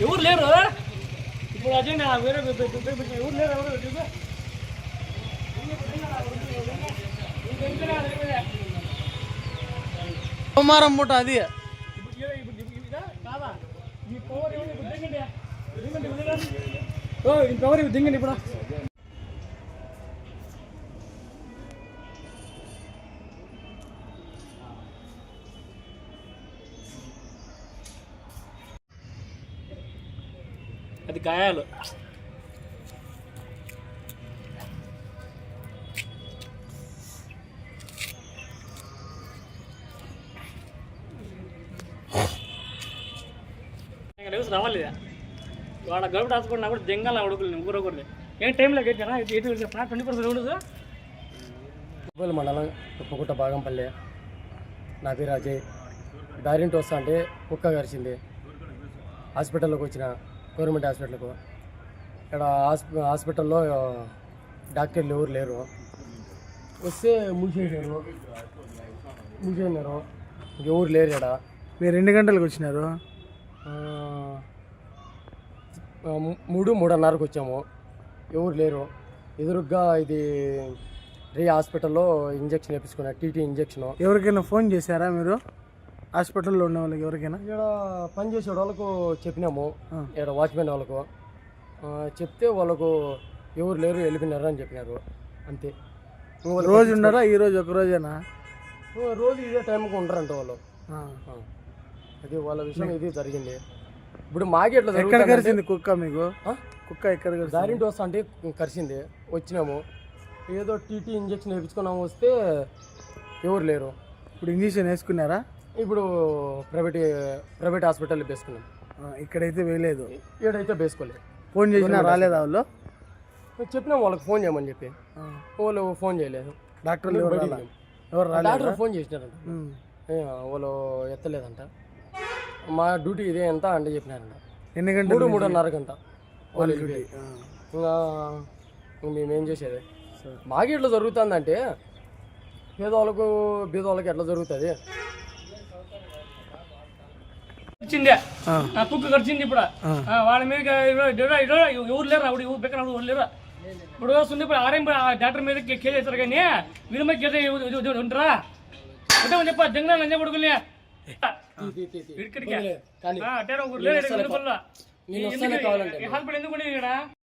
ఎవరు లేరు ఇప్పుడు అదే నా వేరే ఎవరు లేరు ఎవరు. సోమవారం మూట అది. ఇప్పుడు ఏ- అది గాయాలు. ఇంకా లేవు రావాలి వాడ గడుపు రాసుకున్నా కూడా జంగాల ఉడుకులు ఊరకూడదు. ఏం టైంలో గెలిచారా? ఎటు చెప్పిన ట్వంటీ పర్సెంట్ ఉండదు. ఉప్పల్ మండలం ఉప్పుకుట్ట భాగంపల్లి నా పేరు అజయ్. దారింటి వస్తా అంటే కుక్క కరిచింది. హాస్పిటల్లోకి వచ్చిన గవర్నమెంట్ హాస్పిటల్కు. ఇక్కడ హాస్పి హాస్పిటల్లో డాక్టర్లు ఎవరు లేరు. వస్తే మూసేసారు మూసేసినారు. ఎవరు లేరు ఇక్కడ. మీరు ఎన్ని గంటలకు వచ్చినారు? మూడు మూడున్నరకు వచ్చాము. ఎవరు లేరు. ఎదురుగ్గా ఇది రీ హాస్పిటల్లో ఇంజక్షన్ వేపించుకున్నా టీటీ ఇంజక్షన్. ఎవరికైనా ఫోన్ చేశారా మీరు? హాస్పిటల్లో ఉన్న వాళ్ళకి ఎవరికైనా? ఇక్కడ పనిచేసే వాళ్ళకు చెప్పినాము. ఇక్కడ వాచ్మెన్ వాళ్ళకు. చెప్తే వాళ్ళకు ఎవరు లేరు వెళ్ళిపోయినారు అని చెప్పినారు. అంతే. రోజు ఉన్నారా? ఈ రోజు ఒక రోజేనా? రోజు ఇదే టైంకి ఉంటారంట వాళ్ళు. అది వాళ్ళ విషయం ఇది జరిగింది. ఇప్పుడు మాకి ఎట్లా ఎక్కడ కరిచింది కుక్క మీకు? కుక్క ఎక్కడ కరిచింది దారింటి వస్తా అంటే కరిసింది. వచ్చినాము. ఏదో టీటీ ఇంజక్షన్ వేయించుకున్నాము వస్తే ఎవరు లేరు. ఇప్పుడు ఇంజక్షన్ వేసుకున్నారా? ఇప్పుడు ప్రైవేట్ ప్రైవేట్ హాస్పిటల్ వేసుకున్నాం ఇక్కడైతే వేయలేదు. ఏడైతే వేసుకోలేదు ఫోన్ చేసినా రాలేదా వాళ్ళు? చెప్పినాం వాళ్ళకి ఫోన్ చేయమని చెప్పి. వాళ్ళు ఫోన్ చేయలేదు. డాక్టర్లు ఎవరు డాక్టర్ ఫోన్ చేసినారంట. వాళ్ళు ఎత్తలేదంట. మా డ్యూటీ ఇదే ఎంత అంటే చెప్పినారంట. ఎన్ని మూడు గంటలు మూడున్నర గంట. వాళ్ళు డ్యూటీ? ఇంకా మేమేం చేసేది? మాకు ఎట్లా జరుగుతుందంటే పేదవాళ్ళకు బీదవాళ్ళకి ఎట్లా జరుగుతుంది? ఆ. కుక్క ఖర్చింది ఇప్పుడు. వాళ్ళ మీద ఎవరు లేరు అప్పుడు ఎవరు బెక్కన ఎవరు లేరు? ఇప్పుడు వస్తుంది ఇప్పుడు ఆర్ఎం డాక్టర్ మీద కేసు చేస్తారు కానీ వీళ్ళ మీద కేసు ఉంటారా? అంటే చెప్ప జంగన లంజ కొడుకుని ఇక్కడికి. ఎందుకు ఇక్కడ